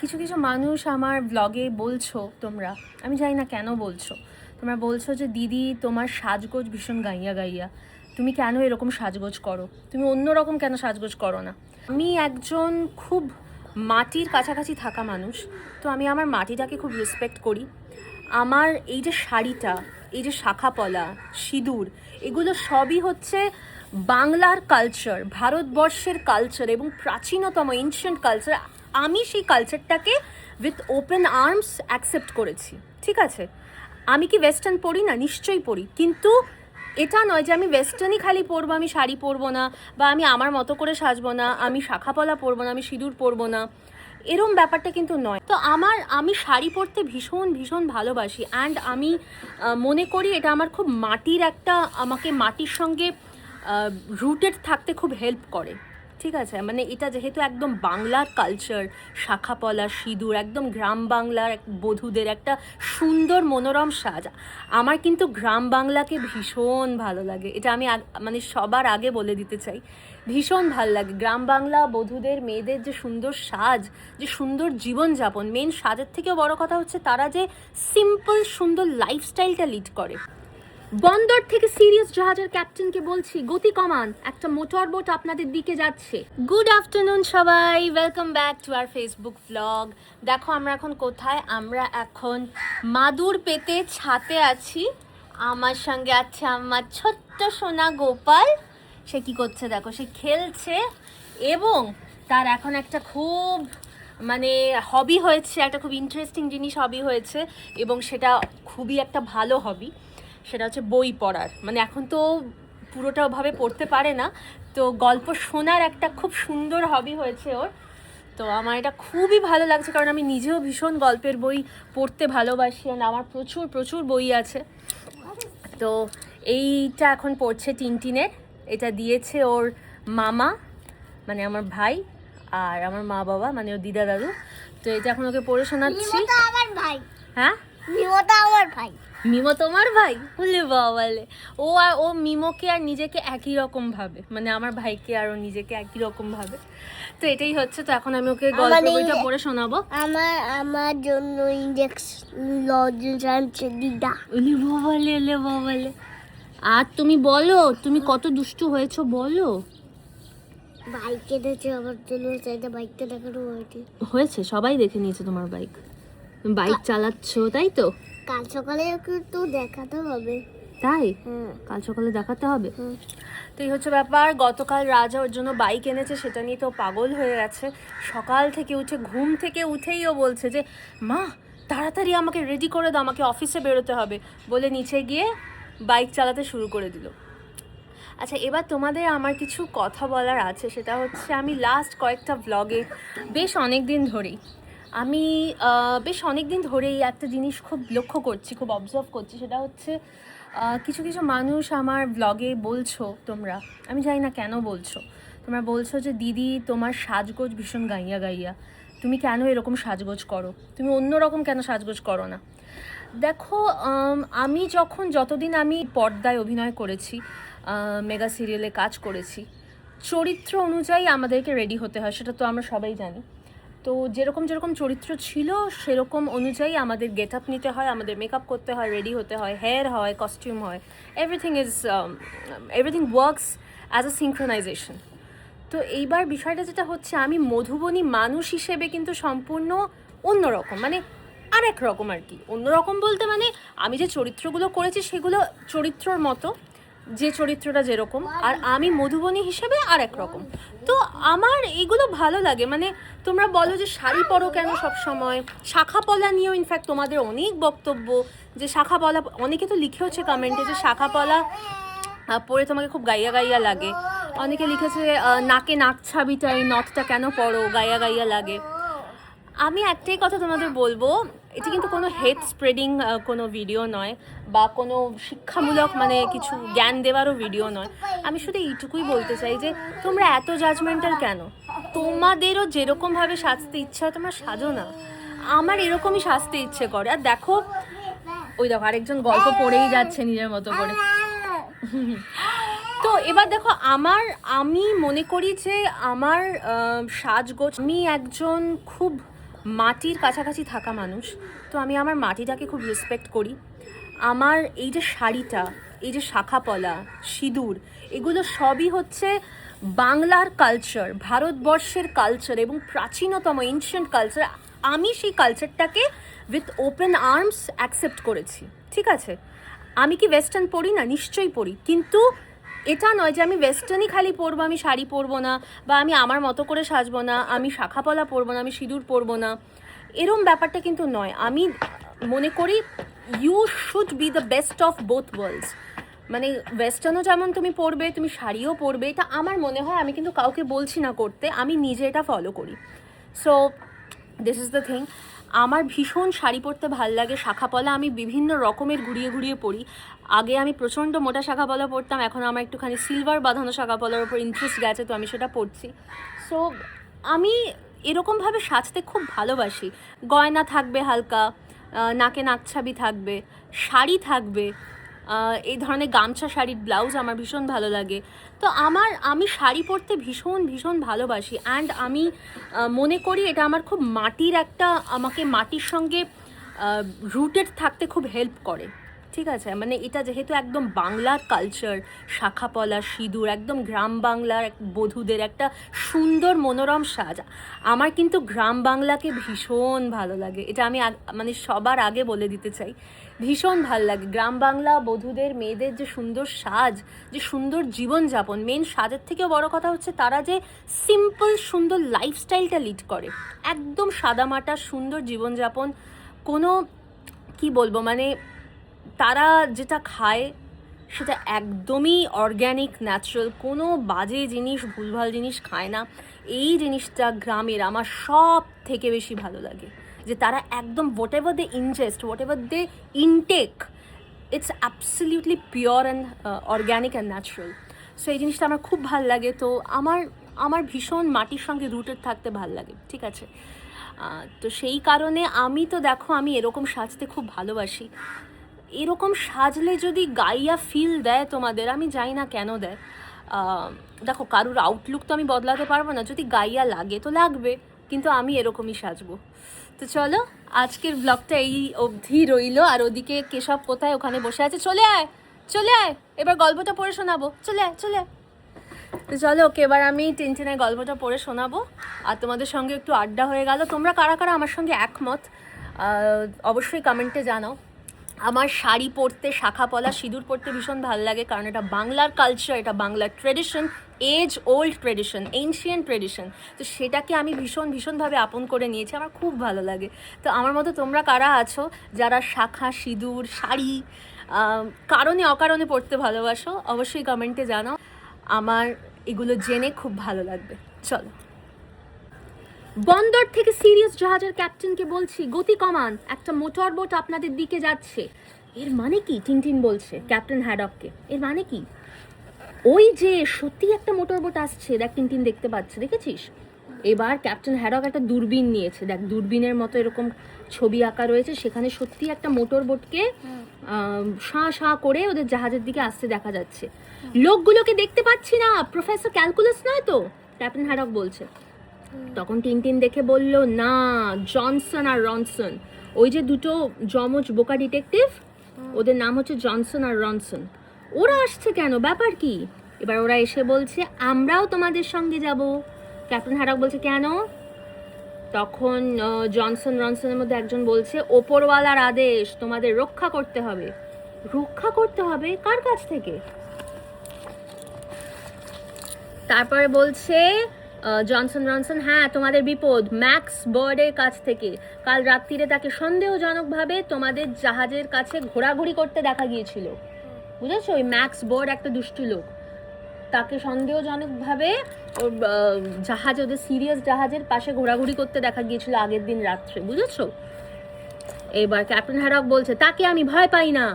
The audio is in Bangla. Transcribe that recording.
কিছু কিছু মানুষ আমার ব্লগে বলছো তোমরা, আমি জানি না কেন বলছো। তোমরা বলছো যে, দিদি, তোমার সাজগোজ ভীষণ গাইয়া গাইয়া। তুমি কেন এরকম সাজগোজ করো? তুমি অন্যরকম কেন সাজগোজ করো না? আমি একজন খুব মাটির কাছাকাছি থাকা মানুষ, তো আমি আমার মাটিটাকে খুব রেসপেক্ট করি। আমার এই যে শাড়িটা, এই যে শাখা পলা সিঁদুর, এগুলো সবই হচ্ছে বাংলার কালচার ভারতবর্ষের কালচার এবং প্রাচীনতম এনশিয়েন্ট কালচার আমি সেই কালচারটাকে উইথ ওপেন আর্মস অ্যাকসেপ্ট করেছি, ঠিক আছে? আমি কি ওয়েস্টার্ন পরি না? নিশ্চয়ই পরি। কিন্তু এটা নয় যে আমি ওয়েস্টার্নই খালি পরবো, আমি শাড়ি পরবো না, বা আমি আমার মতো করে সাজবো না, আমি শাখাপলা পরবো না, আমি সিঁদুর পরবো না। এরম ব্যাপারটা কিন্তু নয়। তো আমার, আমি শাড়ি পরতে ভীষণ ভীষণ ভালোবাসি। অ্যান্ড আমি মনে করি এটা আমার খুব মাটির একটা, আমাকে মাটির সঙ্গে রুটেড থাকতে খুব হেল্প করে। ঠিক আছে? মানে এটা যেহেতু একদম বাংলার কালচার শাখাপলা, সিঁদুর, একদম গ্রাম বাংলার বধূদের একটা সুন্দর মনোরম সাজ। আমার কিন্তু গ্রাম বাংলাকে ভীষণ ভালো লাগে। এটা আমি মানে সবার আগে বলে দিতে চাই। ভীষণ ভালো লাগে। গ্রাম বাংলা বধূদের, মেয়েদের যে সুন্দর সাজ, যে সুন্দর জীবনযাপন মেন সাজের থেকেও বড় কথা হচ্ছে তারা যে সিম্পল সুন্দর লাইফস্টাইলটা লিড করে। বন্দর থেকে সিরিয়াস জাহাজের ক্যাপ্টেনকে বলছি, গতি কমান, একটা মোটর বোট আপনাদের দিকে যাচ্ছে। গুড আফটারনুন সবাই। Welcome back to our Facebook vlog দেখো, আমরা এখন কোথায়? আমরা এখন মাদুর পেতে ছাতে আছি। আমার সঙ্গে আছে আমার ছোট্ট সোনা গোপাল। সে কি করছে দেখো, সে খেলছে এবং তার এখন একটা খুব মানে হবি হয়েছে, একটা খুব ইন্টারেস্টিং জিনিস হবি হয়েছে এবং সেটা খুবই একটা ভালো হবি সেটা হচ্ছে বই পড়ার। মানে এখন তো পুরোটা ভাবে পড়তে পারে না। তো গল্প শোনার একটা খুব সুন্দর হবি হয়েছে ওর। তো আমার এটা খুবই ভালো লাগছে কারণ আমি নিজেও ভীষণ গল্পের বই পড়তে ভালোবাসি আর আমার প্রচুর প্রচুর বই আছে। তো এইটা এখন পড়ছে টিনটিনের। এটা দিয়েছে ওর মামা মানে আমার ভাই আর আমার মা বাবা মানে ওর দিদা দাদু। তো এটা এখন ওকে পড়ে শোনাচ্ছি। আমার ভাই। হ্যাঁ? আমার ভাই। মিমো তোমার ভাই? বলে বাবালে। ও আর ও মিমোকে আর নিজেকে একই রকম ভাবে। মানে আমার ভাইকে আর ও নিজেকে একই রকম ভাবে। তো এটাই হচ্ছে তো এখন আমি ওকে গল্প বইটা পড়ে শোনাবো। আমার আমার জন্য ইন্ডেক্স লজেন্স আনছে দিদা ওলে বাবালে ওলে বাবালে। আর তুমি বলো তুমি কত দুষ্টু হয়েছো বলো। বাইক এনেছে আমার জন্য চাইতে বাইকটা দেখানো হয়েছে সবাই দেখে নিয়েছে তোমার বাইক বাইক চালাচ্ছো তাই তো? কাল সকালে কিন্তু দেখাতে হবে। তাই? হ্যাঁ। কাল সকালে দেখাতে হবে। তো এই হচ্ছে ব্যাপার গতকাল রাজা ওর জন্য বাইক এনেছে সেটা নিয়ে তো পাগল হয়ে গেছে। সকাল থেকে উঠে ঘুম থেকে উঠেই ও বলছে যে মা তাড়াতাড়ি আমাকে রেডি করে দাও আমাকে অফিসে বেরোতে হবে। বলে নিচে গিয়ে বাইক চালাতে শুরু করে দিল। আচ্ছা এবার তোমাদের আমার কিছু কথা বলার আছে। সেটা হচ্ছে আমি লাস্ট কয়েকটা ব্লগে বেশ অনেক দিন ধরেই আমি বেশ অনেক দিন ধরেই একটা জিনিস খুব লক্ষ্য করছি, খুব অবজার্ভ করছি, সেটা হচ্ছে কিছু কিছু মানুষ আমার ব্লগে বলছো তোমরা, আমি জানি না কেন বলছো, তোমরা বলছো যে, দিদি, তোমার সাজগোজ ভীষণ গাইয়া গাইয়া, তুমি কেন এরকম সাজগোজ করো? তুমি অন্যরকম কেন সাজগোজ করো না? দেখো, আমি যখন, যতদিন আমি পর্দায় অভিনয় করেছি মেগা সিরিয়ালে কাজ করেছি, চরিত্র অনুযায়ী আমাদেরকে রেডি হতে হয়, সেটা তো আমরা সবাই জানি। তো যেরকম যেরকম চরিত্র ছিল, সেরকম অনুযায়ী আমাদের গেট আপ নিতে হয়, আমাদের মেকআপ করতে হয় রেডি হতে হয় হেয়ার হয় কস্টিউম হয়। Everything is everything works as a synchronization তো এইবার বিষয়টা যেটা হচ্ছে, আমি মধুবনী মানুষ হিসেবে কিন্তু সম্পূর্ণ অন্যরকম মানে আরেক রকম আর কি। অন্যরকম বলতে মানে আমি যে চরিত্রগুলো করেছি, সেগুলো চরিত্রর মতো যে চরিত্রটা যেরকম, আর আমি মধুবনী হিসেবে আর এক রকম। তো আমার এগুলো ভালো লাগে। মানে তোমরা বলো যে শাড়ি পরো কেন সব সময় শাখা পলা নিয়েও ইনফ্যাক্ট তোমাদের অনেক বক্তব্য যে শাখা পলা, অনেকে তো লিখেওছে কমেন্টে যে শাখা পলা পরে তোমাকে খুব গাইয়া গাইয়া লাগে। অনেকে লিখেছে নাকে নাক ছাবিটাই নথটা কেন পরো গাইয়া গাইয়া লাগে। আমি একটাই কথা তোমাদের বলব এটা কিন্তু কোনো হেড স্প্রেডিং কোনো ভিডিও নয়, বা কোনো শিক্ষামূলক মানে কিছু জ্ঞান দেওয়ারও ভিডিও নয়। আমি শুধু এইটুকুই বলতে চাই যে, তোমরা এত জাজমেন্টাল কেন? তোমাদেরও যেরকমভাবে সাজতে ইচ্ছা হয়, তোমরা সাজো না। আমার এরকমই সাজতে ইচ্ছে করে। আর দেখো, ওই দেখো, আরেকজন গল্প পড়েই যাচ্ছে নিজের মতো করে। তো এবার দেখো, আমার, আমি মনে করি যে আমার সাজগোজ, আমি একজন খুব মাটির কাছাকাছি থাকা মানুষ, তো আমি আমার মাটিটাকে খুব রেসপেক্ট করি। আমার এই যে শাড়িটা, এই যে শাখা পলা সিঁদুর, এগুলো সবই হচ্ছে বাংলার কালচার ভারতবর্ষের কালচার এবং প্রাচীনতম এনশিয়েন্ট কালচার আমি সেই কালচারটাকে উইথ ওপেন আর্মস অ্যাকসেপ্ট করেছি, ঠিক আছে? আমি কি ওয়েস্টার্ন পরি না? নিশ্চয়ই পরি কিন্তু এটা নয় যে আমি ওয়েস্টার্নই খালি পরবো, আমি শাড়ি পরবো না, বা আমি আমার মতো করে সাজবো না, আমি শাখাপলা পরবো না, আমি সিঁদুর পরবো না। এরম ব্যাপারটা কিন্তু নয়। আমি মনে করি you should be the best of both worlds মানে ওয়েস্টার্নও যেমন তুমি পরবে, তুমি শাড়িও পরবে, এটা আমার মনে হয়, আমি কিন্তু কাউকে বলছি না করতে, আমি নিজে এটা ফলো করি। So this is the thing আমার ভীষণ শাড়ি পরতে ভালো লাগে শাখাপলা আমি বিভিন্ন রকমের ঘুরিয়ে ঘুরিয়ে পরি। আগে আমি প্রচণ্ড মোটা শাখাপলা পরতাম, এখন আমার একটুখানি সিলভার বাঁধানো শাখাপলার ওপর ইন্টারেস্ট গেছে, তো আমি সেটা পরছি। সো আমি এরকমভাবে সাজতে খুব ভালোবাসি। গয়না থাকবে হালকা নাকে নাকছাবি থাকবে, শাড়ি থাকবে এই ধরনের গামছা শাড়ির ব্লাউজ আমার ভীষণ ভালো লাগে। তো আমার, আমি শাড়ি পরতে ভীষণ ভীষণ ভালোবাসি। অ্যান্ড আমি মনে করি এটা আমার খুব মাটির একটা, আমাকে মাটির সঙ্গে রুটেড থাকতে খুব হেল্প করে। ঠিক আছে মানে এটা যেহেতু একদম বাংলার কালচার শাখাপলা, সিঁদুর, একদম গ্রাম বাংলার এক বধূদের একটা সুন্দর মনোরম সাজ, আমার কিন্তু গ্রাম বাংলাকে ভীষণ ভালো লাগে, এটা আমি মানে সবার আগে বলে দিতে চাই, ভীষণ ভালো লাগে, গ্রাম বাংলা বধূদের, মেয়েদের যে সুন্দর সাজ, যে সুন্দর জীবনযাপন মেন সাজের থেকেও বড় কথা হচ্ছে তারা যে সিম্পল সুন্দর লাইফস্টাইলটা লিড করে, একদম সাদামাটা, সুন্দর জীবনযাপন, কোনো, কি বলব মানে তারা যেটা খায় সেটা একদমই অর্গ্যানিক ন্যাচারাল কোনো বাজে জিনিস, ভুলভাল জিনিস খায় না। এই জিনিসটা গ্রামের আমার সব থেকে বেশি ভালো লাগে। যে তারা একদম whatever they ingest whatever they intake it's absolutely pure and organic and natural so এই জিনিসটা আমার খুব ভালো লাগে। তো আমার আমার ভীষণ মাটির সঙ্গে রুটেড থাকতে ভালো লাগে, ঠিক আছে? তো সেই কারণে আমি তো দেখো, আমি এরকম সাজতে খুব ভালোবাসি। এরকম সাজলে যদি গাইয়া ফিল দেয় তোমাদের, আমি জানি না কেন দেয়। দেখো, কারুর আউটলুক তো আমি বদলাতে পারব না, যদি গাইয়া লাগে তো লাগবে, কিন্তু আমি এরকমই সাজবো। তো চলো, আজকের ব্লগটা এই অবধি রইল, আর ওদিকে কেশব কোথায়, ওখানে বসে আছে, চলে আয় চলে আয়, এবার গল্পটা পড়ে শোনাবো, চলে আয় চলে আয়। তো চলো, ওকে এবার আমি টেনটেনের গল্পটা পড়ে শোনাবো, আর তোমাদের সঙ্গে একটু আড্ডা হয়ে গেল। তোমরা কারা কারা আমার সঙ্গে একমত অবশ্যই কমেন্টে জানাও। আমার শাড়ি পরতে, শাখা পলা, সিঁদুর পরতে ভীষণ ভালো লাগে, কারণ এটা বাংলার কালচার এটা বাংলার tradition age old tradition ancient tradition তো সেটাকে আমি ভীষণ, ভীষণভাবে আপন করে নিয়েছি, আমার খুব ভালো লাগে। তো আমার মতো তোমরা কারা আছো যারা শাখা, সিঁদুর, শাড়ি কারণে, অকারণে পড়তে ভালোবাসো, অবশ্যই কমেন্টে জানাও। আমার এগুলো জেনে খুব ভালো লাগবে। চলো। বন্দর থেকে সিরিয়াস জাহাজের ক্যাপ্টেনকে বলছি, গতি কমান, একটা মোটর বোট আপনাদের দিকে যাচ্ছে। এর মানে কি? টিনটিন বলছে, ক্যাপ্টেন হ্যাডককে। এর মানে কি? ওই যে সত্যি একটা মোটর বোট আসছে, দেখ টিনটিন দেখতে পাচ্ছে, দেখেছিস? এবার ক্যাপ্টেন হ্যাডক একটা দূরবীন নিয়েছে। দেখ, দূরবীনের মতো এরকম ছবি আঁকা রয়েছে, সেখানে সত্যি একটা মোটর বোটকে শাঁ শাঁ করে ওদের জাহাজের দিকে আসতে দেখা যাচ্ছে। লোকগুলোকে দেখতে পাচ্ছি না। প্রফেসর ক্যালকুলাস নয় তো? ক্যাপ্টেন হ্যাডক বলছে। তখন টিনটিন দেখে বলল না জনসন আর রনসন। ওই যে দুটো জমজ বোকা ডিটেকটিভ ওদের নাম হচ্ছে জনসন আর রনসন। ওরা আসছে কেন? ব্যাপার কি? এবার ওরা এসে বলছে আমরাও তোমাদের সঙ্গে যাব। ক্যাপ্টেন হ্যাডক বলছে কেন? তখন জনসন রনসনের মধ্যে একজন বলছে ওপরওয়ালার আদেশ তোমাদের রক্ষা করতে হবে। রক্ষা করতে হবে? কার কাছ থেকে? তারপরে বলছে জনসন রনসন হ্যাঁ তোমাদের বিপদ। ম্যাক্স বার্ডের কাছ থেকে। কাল রাত্রিরে তাকে সন্দেহজনকভাবে তোমাদের জাহাজের কাছে ঘোরাঘুরি করতে দেখা গিয়েছিল। বুঝেছ? ওই ম্যাক্স বার্ড একটা দুষ্টু লোক। তাকে সন্দেহজনকভাবে ওর জাহাজ, ওদের সিরিয়াস জাহাজের পাশে ঘোরাঘুরি করতে দেখা গিয়েছিল আগের দিন রাত্রে। বুঝেছ? এবার ক্যাপ্টেন হ্যারক বলছে, তাকে আমি ভয় পাই না।